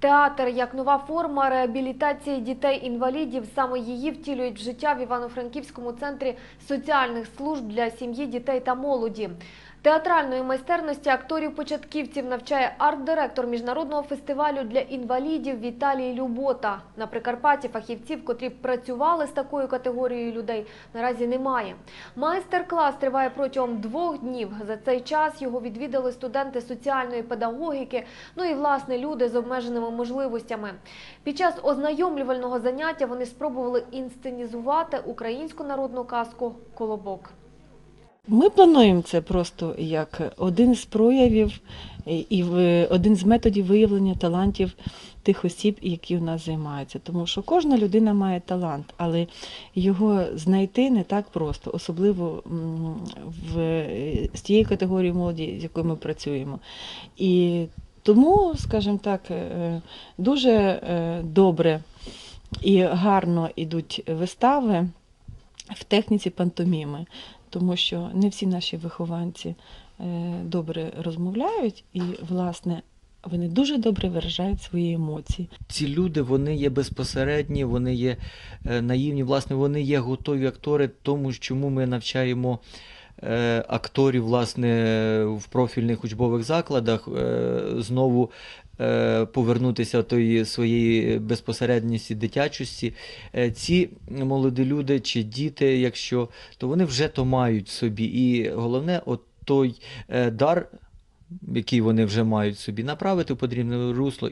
Театр як нова форма реабілітації дітей-інвалідів. Саме її втілюють в життя в Івано-Франківському центрі соціальних служб для сім'ї, дітей та молоді. Театральної майстерності акторів-початківців навчає арт-директор міжнародного фестивалю для інвалідів Віталій Любота. На Прикарпатті фахівців, котрі працювали з такою категорією людей, наразі немає. Майстер-клас триває протягом двох днів. За цей час його відвідали студенти соціальної педагогіки, ну і власне люди з обмеженими можливостями. Під час ознайомлювального заняття вони спробували інсценізувати українську народну казку Колобок. Ми плануємо це просто як один з проявів і- в- один з методів виявлення талантів тих осіб, які у нас займаються. Тому що кожна людина має талант, але його знайти не так просто, особливо в, з тієї категорії молоді, з якою ми працюємо. І тому, скажімо так, е, дуже е, добре і гарно йдуть вистави в техніці пантоміми тому що не всі наші вихованці е, добре розмовляють, і, власне, вони дуже добре виражають свої емоції. ці люди вони є безпосередні, вони є е, наївні, власне, вони є готові актори, тому чому ми навчаємо акторів власне в профільних учбових закладах е, знову е, повернутися до своєї безпосередністі, дитячості. Е, Ці молоді люди чи діти, якщо то вони вже то мають собі. І головне, от той е, дар, який вони вже мають собі, направити в потрібне русло.